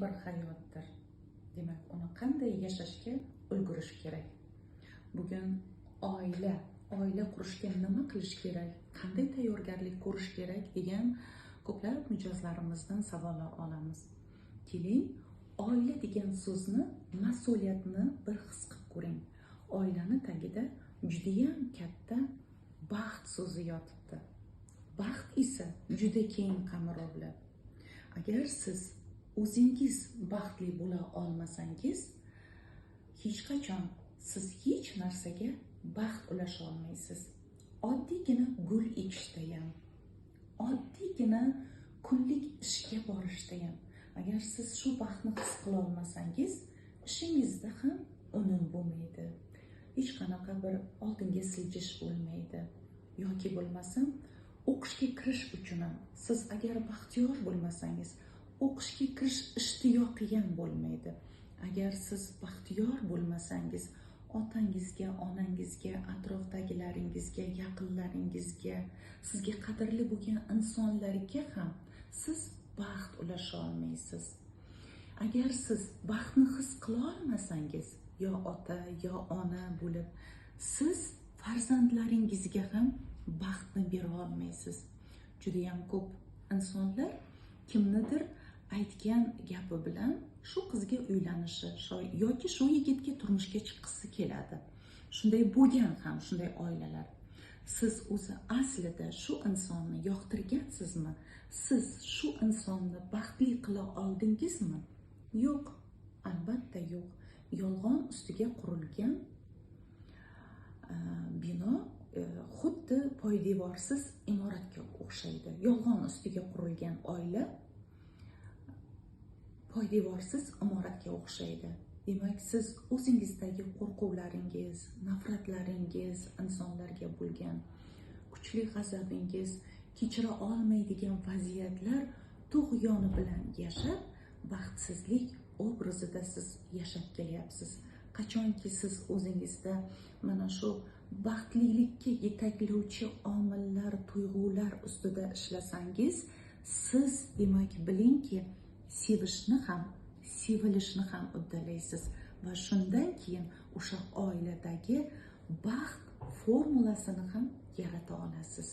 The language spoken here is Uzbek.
bir hayotdir. Demak uni qanday yashashga ulgurish kerak? Bugun oila oila qurishga nima qilish kerak? Qanday tayyorgarlik ko'rish kerak? degan ko'plab mijozlarimizdan savollar olamiz. Keling oila degan so'zni mas'uliyatni bir his qilib ko'ring. Oilani tagida judayam katta baxt so'zi yotibdi. Baxt esa juda keng qamrovli agar siz o'zingiz baxtli bo'la olmasangiz hech qachon siz hech narsaga baxt ulasha olmaysiz. Oddiygina gul ekishdayam. Oddiygina kunlik ishga borishdayam agar siz shu baxtni his qilolmasangiz ishingizda ham unum bo'lmaydi. Hech qanaqa bir oldinga siljish bo'lmaydi. Yoki bo'lmasam o'qishga kirish uchun ham siz agar baxtiyor bo'lmasangiz o'qishga kirish ishtiyoqi ham bo'lmaydi. Agar siz baxtiyor bo'lmasangiz otangizga onangizga atrofdagilaringizga yaqinlaringizga sizga qadrli bo'lgan insonlarga ham siz baxt ulasha olmaysiz. Agar siz baxtni his qilolmasangiz yo ota yo ona bo'lib siz farzandlaringizga ham baxtni bera olmaysiz. Judayam ko'p insonlar kimnidir aytgan gapi bilan shu qizga uylanishi yoki shu yigitga turmushga chiqqisi keladi. Shunday bo'lgan ham shunday oilalar. Siz o'zi aslida shu insonni yoqtirgansizmi siz shu insonni baxtli qila oldingizmi? Yo'q albatta yo'q. Yolg'on ustiga qurilgan e, bino e, xuddi poydevorsiz imoratga o'xshaydi. Yolg'on ustiga qurilgan oila poydevorsiz imoratga o'xshaydi. Demak siz o'zingizdagi qo'rquvlaringiz nafratlaringiz insonlarga bo'lgan kuchli g'azabingiz kechira olmaydigan vaziyatlar tug'yoni bilan yashab baxtsizlik obrazida siz yashab kelyapsiz. Qachonki siz o'zingizda mana shu baxtlilikka yetaklovchi omillar tuyg'ular ustida ishlasangiz siz demak bilingki sevishni ham sevilishni ham uddalaysiz. Va shundan keyin o'sha oiladagi baxt formulasini ham yarata olasiz.